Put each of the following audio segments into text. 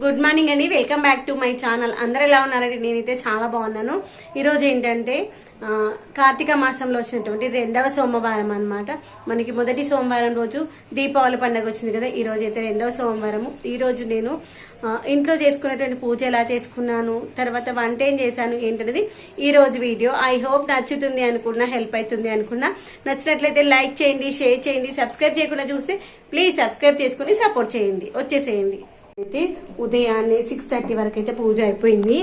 Good morning అండి. Welcome back to my channel. అందరు ఎలా ఉన్నారండి? నేనైతే చాలా బాగున్నాను. ఈరోజు ఏంటంటే కార్తీక మాసంలో వచ్చినటువంటి రెండవ సోమవారం అనమాట మనకి మొదటి సోమవారం రోజు దీపావళి పండుగ వచ్చింది కదా ఈరోజు అయితే రెండవ సోమవారము. ఈరోజు నేను ఇంట్లో చేసుకున్నటువంటి పూజ ఎలా చేసుకున్నాను తర్వాత వంట ఏం చేశాను ఏంటనేది ఈరోజు వీడియో. ఐ హోప్ నచ్చుతుంది అనుకున్నా హెల్ప్ అవుతుంది అనుకున్నా. నచ్చినట్లయితే లైక్ చేయండి షేర్ చేయండి సబ్స్క్రైబ్ చేయకుండా చూస్తే ప్లీజ్ సబ్స్క్రైబ్ చేసుకుని సపోర్ట్ చేయండి. వచ్చేసేయండి. అయితే ఉదయాన్నే సిక్స్ థర్టీ వరకు అయితే పూజ అయిపోయింది.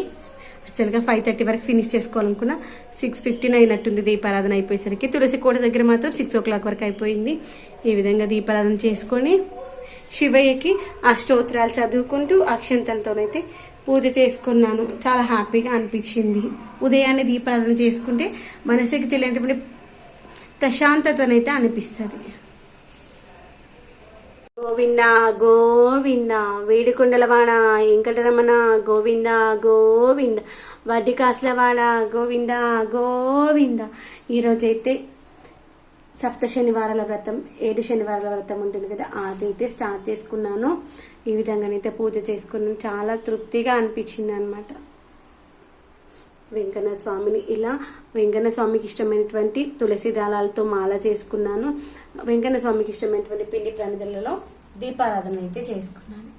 యాక్చువల్గా ఫైవ్ థర్టీ వరకు ఫినిష్ చేసుకోవాలనుకున్నా సిక్స్ ఫిఫ్టీన్ అయినట్టుంది దీపారాధన అయిపోయేసరికి. తులసి కోట దగ్గర మాత్రం సిక్స్ ఓ క్లాక్ వరకు అయిపోయింది. ఈ విధంగా దీపారాధన చేసుకొని శివయ్యకి ఆ స్తోత్రాలు చదువుకుంటూ అక్షంతలతోనైతే పూజ చేసుకున్నాను. చాలా హ్యాపీగా అనిపించింది. ఉదయాన్నే దీపారాధన చేసుకుంటే మనసుకి తెలియనటువంటి ప్రశాంతతనైతే అనిపిస్తుంది. గోవింద గోవింద వేడికొండలవాడ వెంకటరమణ గోవింద గోవింద వడ్డీ కాసులవాడ గోవింద గోవింద. ఈరోజైతే సప్త శనివారాల వ్రతం ఏడు శనివారాల వ్రతం ఉంటుంది కదా అదైతే స్టార్ట్ చేసుకున్నాను. ఈ విధంగానైతే పూజ చేసుకున్నాను. చాలా తృప్తిగా అనిపించింది అనమాట వెంకన్న స్వామిని ఇలా వెంకన్న స్వామికి ఇష్టమైనటువంటి తులసి దళాలతో మాల చేసుకున్నాను. వెంకన్న స్వామికి ఇష్టమైనటువంటి పిండి ప్రమిదలలో దీపారాధన అయితే చేసుకున్నాను.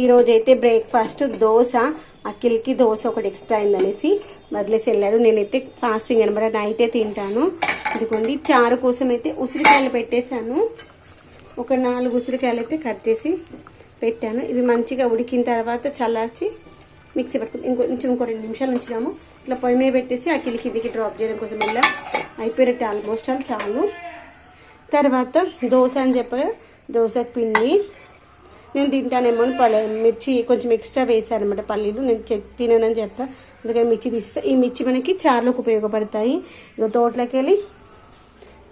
ఈరోజైతే అయితే బ్రేక్ఫాస్ట్ దోశ అఖిల్కి దోశ ఒకటి ఎక్స్ట్రా అయిందనేసి వదిలేసి వెళ్ళారు. నేనైతే ఫాస్టింగ్ అనమాట నైటే తింటాను. ఇదిగోండి చారు కోసం అయితే ఉసిరికాయలు పెట్టేశాను. ఒక నాలుగు ఉసిరికాయలు అయితే కట్ చేసి పెట్టాను. ఇవి మంచిగా ఉడికిన తర్వాత చల్లార్చి మిక్సీ పట్టుకుని ఇంకో కొంచెం ఇంకో రెండు నిమిషాలు ఉంచుదాము. ఇట్లా పొయ్యి మీద పెట్టేసి ఆ కిందికి దిగి డ్రాప్ చేయడం కోసం ఇలా అయిపోయినట్టు ఆల్మోస్ట్ ఆల్ చాలు. తర్వాత దోశ అని చెప్పగా దోశ పిండి. నేను తింటానేమో అని పల్లె మిర్చి కొంచెం ఎక్స్ట్రా వేసాను అనమాట పల్లీలు. నేను చె- తిననని చెప్పా. అందుకని మిర్చి తీసేస్తా ఈ మిర్చి మనకి చారులోకి ఉపయోగపడతాయి. ఇక తోటలోకి వెళ్ళి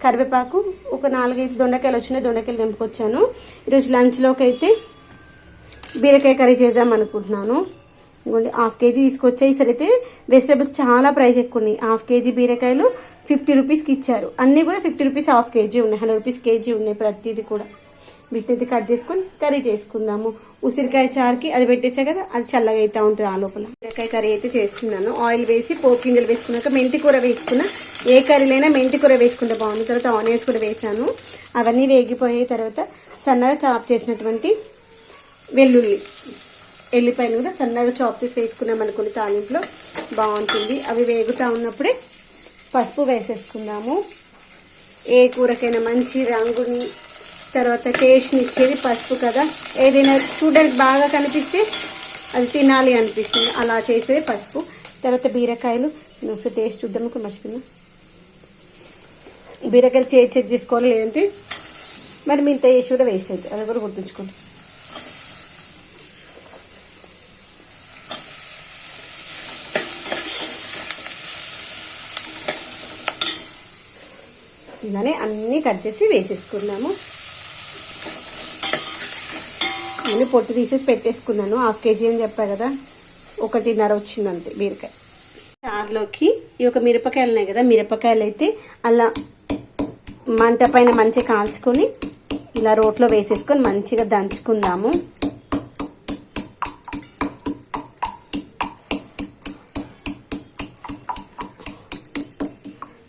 కరివేపాకు ఒక నాలుగైదు దొండకాయలు వచ్చినాయి. దొండకాయలు తెంపుకొచ్చాను. ఈరోజు లంచ్లోకి అయితే బీరకాయ కర్రీ చేద్దాం అనుకుంటున్నాను. ఇంకోండి హాఫ్ కేజీ తీసుకొచ్చాయి. ఈసారి అయితే వెజిటేబుల్స్ చాలా ప్రైస్ ఎక్కువ ఉన్నాయి. హాఫ్ కేజీ బీరకాయలు ఫిఫ్టీ రూపీస్కి ఇచ్చారు. అన్నీ కూడా ఫిఫ్టీ రూపీస్ హాఫ్ కేజీ ఉన్నాయి. హండ్రెడ్ రూపీస్ కేజీ ఉన్నాయి ప్రతిదీ కూడా. వీటిని కట్ చేసుకొని కర్రీ చేసుకుందాము. ఉసిరికాయ చారుకి అది పెట్టేసా కదా అది చల్లగా అయితే ఉంటుంది ఆ లోపల. బీరకాయ కర్రీ అయితే చేస్తున్నాను. ఆయిల్ వేసి పోపు గింజలు వేసుకున్నాక మెంతి కూర వేసుకున్నా ఏ కర్రీలైనా మెంతి కూర వేసుకుంటే బాగుంది తర్వాత ఆనియన్స్ కూడా వేసాను. అవన్నీ వేగిపోయిన తర్వాత సన్నగా చాప్ చేసినటువంటి వెల్లుల్లి. ఎల్లిపాయలు కూడా సన్నగా చాప్ చేసి వేసుకున్నాం అనుకుని తాలింపులో. బాగుంటుంది. అవి వేగుతూ ఉన్నప్పుడే పసుపు వేసేసుకుందాము. ఏ కూరకైనా మంచి రంగుని తర్వాత టేస్ట్ని ఇచ్చేది పసుపు కదా. ఏదైనా చూడడానికి బాగా కనిపిస్తే అది తినాలి అనిపిస్తుంది. అలా చేసేది పసుపు. తర్వాత బీరకాయలు. నేను ఒకసారి టేస్ట్ చూద్దాం ఒక మర్చిపోయినా. బీరకాయలు చేసి చెక్ చేసుకోవాలి లేదంటే మరి మీ ఇంత వేసి కూడా వేస్ట్ అవుతుంది అది కూడా గుర్తుంచుకోండి. ఇలానే అన్నీ కట్ చేసి వేసేసుకున్నాము. నేను పొట్టు తీసేసి పెట్టేసుకున్నాను. హాఫ్ కేజీ అని చెప్పా కదా. ఒకటిన్నర వచ్చింది అంతే బీరకాయ. చారులోకి ఈ యొక్క మిరపకాయలు ఉన్నాయి కదా మిరపకాయలు అయితే అలా మంట పైన మంచిగా కాల్చుకొని ఇలా రోట్లో వేసేసుకొని మంచిగా దంచుకుందాము.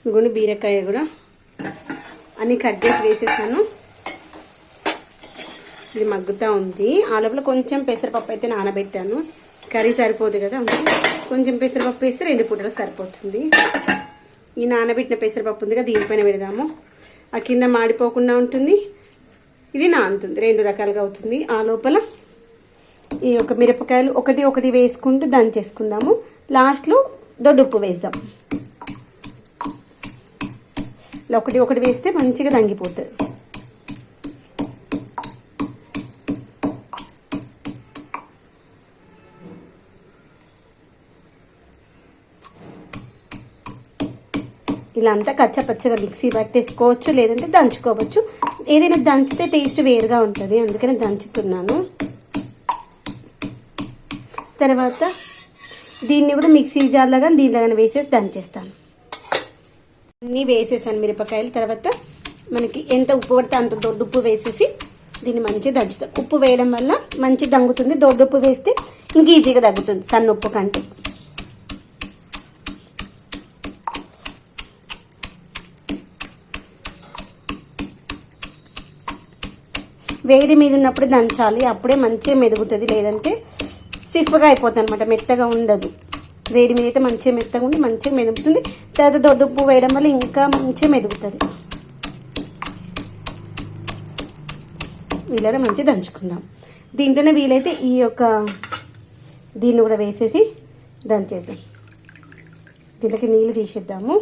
ఇంకొని బీరకాయ కూడా అని కట్ చేసి వేసేసాను. ఇది మగ్గుతూ ఉంది. ఆ లోపల కొంచెం పెసరపప్పు అయితే నానబెట్టాను. కర్రీ సరిపోదు కదా కొంచెం పెసరపప్పు వేస్తే రెండు పూటలకు సరిపోతుంది. ఈ నానబెట్టిన పెసరపప్పు ఉంది కదా దీనిపైన పెడదాము. ఆ కింద మాడిపోకుండా ఉంటుంది. ఇది నానుతుంది. రెండు రకాలుగా అవుతుంది. ఆ లోపల ఈ యొక్క మిరపకాయలు ఒకటి ఒకటి వేసుకుంటూ దంచేసుకుందాము. లాస్ట్లో దొడ్డుప్పు వేద్దాం. ఇలా ఒకటి ఒకటి వేస్తే మంచిగా దంగిపోతుంది ఇలా అంతా కచ్చపచ్చగా మిక్సీ పట్టేసుకోవచ్చు లేదంటే దంచుకోవచ్చు. ఏదైనా దంచితే టేస్ట్ వేరుగా ఉంటుంది అందుకని దంచుతున్నాను. తర్వాత దీన్ని కూడా మిక్సీ జార్లో కానీ దీనిలో కానీ వేసేసి దంచేస్తాను. అన్నీ వేసేసాను మిరపకాయలు. తర్వాత మనకి ఎంత ఉప్పు పడితే అంత దొడ్డుప్పు వేసేసి దీన్ని మంచిగా దంచుతాం. ఉప్పు వేయడం వల్ల మంచి దంగుతుంది. దొడ్డుప్పు వేస్తే ఇంక ఈజీగా తగ్గుతుంది సన్న ఉప్పు కంటే. వేడి మీద ఉన్నప్పుడు దంచాలి. అప్పుడే మంచిగా మెదుగుతుంది. లేదంటే స్టిఫ్గా అయిపోతుంది అనమాట మెత్తగా ఉండదు. వేడి మీద అయితే మంచిగా మెత్తగా ఉండి మంచిగా మెదుగుతుంది తర్వాత దొడ్డుప్పు వేయడం వల్ల ఇంకా మంచిగా మెదుగుతుంది వీళ్ళని మంచిగా దంచుకుందాం. దీంట్లోనే వీలైతే ఈ యొక్క దీన్ని కూడా వేసేసి దంచేద్దాం. దీంట్లోకి నీళ్ళు తీసేద్దాము.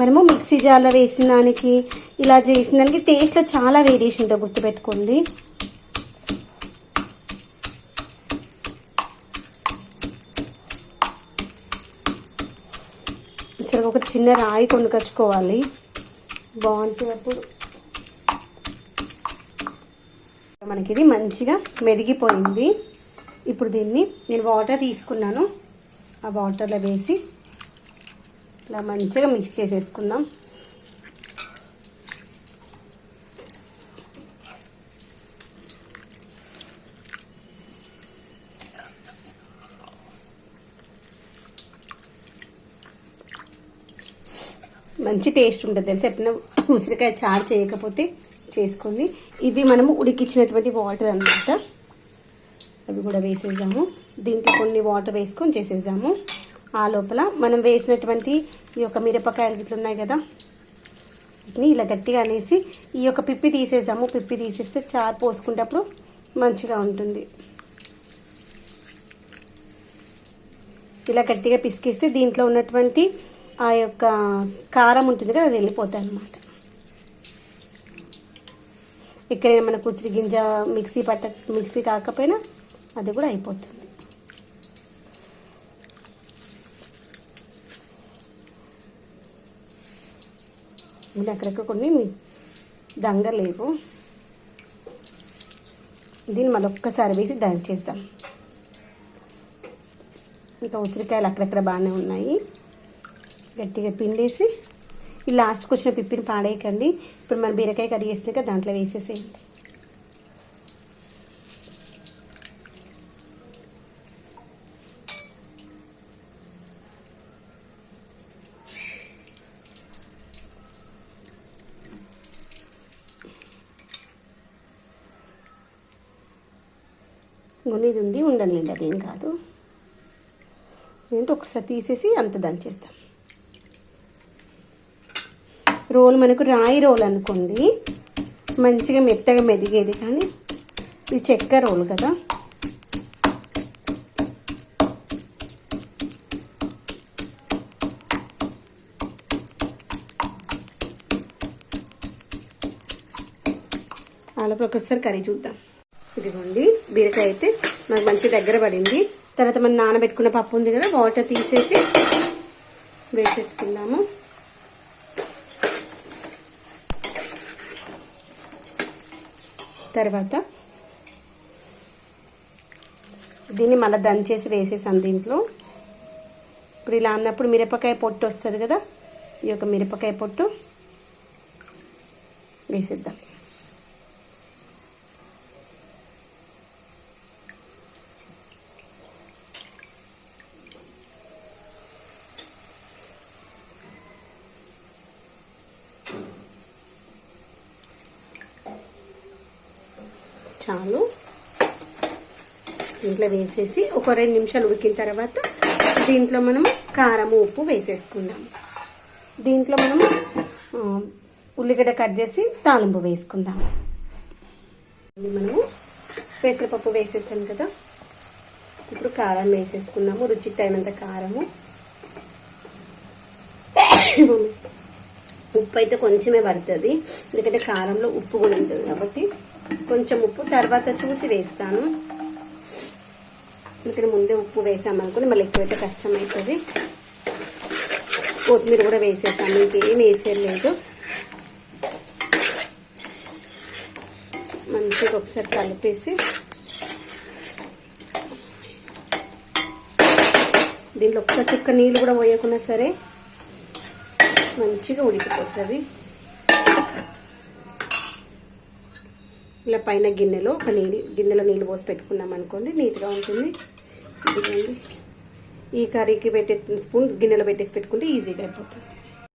మనము మిక్సీ జార్లో వేసిన దానికి ఇలా చేసిన దానికి టేస్ట్లో చాలా వేరియేషన్ ఉంటుంది గుర్తుపెట్టుకోండి. ఇక్కడ ఒక చిన్న రాయి కొనుకొచ్చుకోవాలి. బాగుంటుంది అప్పుడు మనకి ఇది మంచిగా మెదిగిపోయింది. ఇప్పుడు దీన్ని నేను వాటర్ తీసుకున్నాను. ఆ వాటర్లో వేసి ఇలా మంచిగా మిక్స్ చేసేసుకుందాం. మంచి టేస్ట్ ఉంటుంది తెలుసు? ఎప్పుడైనా ఉసిరికాయ చారు చేయకపోతే చేసుకోండి ఇవి మనము ఉడికిచ్చినటువంటి వాటర్ అన్నమాట. అవి కూడా వేసేద్దాము. దీంట్లో కొన్ని వాటర్ వేసుకొని చేసేద్దాము. ఆ లోపల మనం వేసినటువంటి ఈ యొక్క మిరపకాయలు ఇట్లా ఉన్నాయి కదా వీటిని ఇలా గట్టిగా అనేసి ఈ యొక్క పిప్పి తీసేసాము. పిప్పి తీసేస్తే చారు పోసుకునేటప్పుడు మంచిగా ఉంటుంది. ఇలా గట్టిగా పిసికిస్తే దీంట్లో ఉన్నటువంటి ఆ యొక్క కారం ఉంటుంది కదా అది వెళ్ళిపోతాయి అన్నమాట. ఎక్కడైనా మనకు ఉసిరి గింజ మిక్సీ పట్ట మిక్సీ కాకపోయినా అది కూడా అయిపోతుంది. ఇంకా అక్కడక్కడ కొన్ని దంగలేవు దీన్ని మళ్ళీ ఒక్కసారి వేసి దంచేద్దాం ఇంకా ఉసిరికాయలు అక్కడక్కడ బాగానే ఉన్నాయి. గట్టిగా పిండేసి ఈ లాస్ట్కి వచ్చిన పిప్పిని పాడేయకండి. ఇప్పుడు మన బీరకాయ కర్రీ చేస్తే దాంట్లో వేసేసేయండి. ఇది ఉంది ఉండనులేండి అదేం కాదు. ఏంటంటే ఒకసారి తీసేసి అంత దంచేస్తాం రోల్ మనకు రాయి రోల్ అనుకోండి. మంచిగా మెత్తగా మెదిగేది కానీ ఇది చెక్క రోల్ కదా. అలా ఒకసారి కర్రీ చూద్దాం. ఇదిగోండి బీరకాయ అయితే మనకు మంచి దగ్గర పడింది. తర్వాత మనం నానబెట్టుకున్న పప్పు ఉంది కదా వాటర్ తీసేసి వేసేసుకుందాము. తర్వాత దీన్ని మళ్ళీ దంచేసి వేసేసాను దీంట్లో. ఇప్పుడు ఇలా అన్నప్పుడు మిరపకాయ పొట్టు వస్తుంది కదా ఈ యొక్క మిరపకాయ పొట్టు వేసేద్దాం. చాలు. దీంట్లో వేసేసి ఒక రెండు నిమిషాలు ఉడికిన తర్వాత దీంట్లో మనం కారం ఉప్పు వేసేసుకుందాం. దీంట్లో మనము ఉల్లిగడ్డ కట్ చేసి తాలింపు వేసుకుందాం. మనము పెసరపప్పు వేసేసాం కదా. ఇప్పుడు కారం వేసేసుకున్నాము రుచికి తగినంత కారము. ఉప్పు అయితే కొంచెమే పడుతుంది. ఎందుకంటే కారంలో ఉప్పు కూడా ఉంటుంది కాబట్టి కొంచెం ఉప్పు తర్వాత చూసి వేస్తాను. ఎందుకంటే ముందే ఉప్పు వేసామనుకుని మళ్ళీ ఎక్కువైతే కష్టం అవుతుంది కొత్తిమీర కూడా వేసేస్తాను ఇంకేం వేసేయలేదు మంచిగా ఒకసారి కలిపేసి దీంట్లో ఒక్క చుక్క నీళ్ళు కూడా పోయకున్నా సరే మంచిగా ఉడికిపోతుంది. ఇలా పైన గిన్నెలో ఒక నీళ్ళు గిన్నెలో నీళ్ళు పోసి పెట్టుకున్నాం అనుకోండి నీట్గా ఉంటుంది. ఇదిగోండి. ఈ కర్రీకి పెట్టే స్పూన్ గిన్నెలో పెట్టేసి పెట్టుకుంటే ఈజీగా అయిపోతుంది.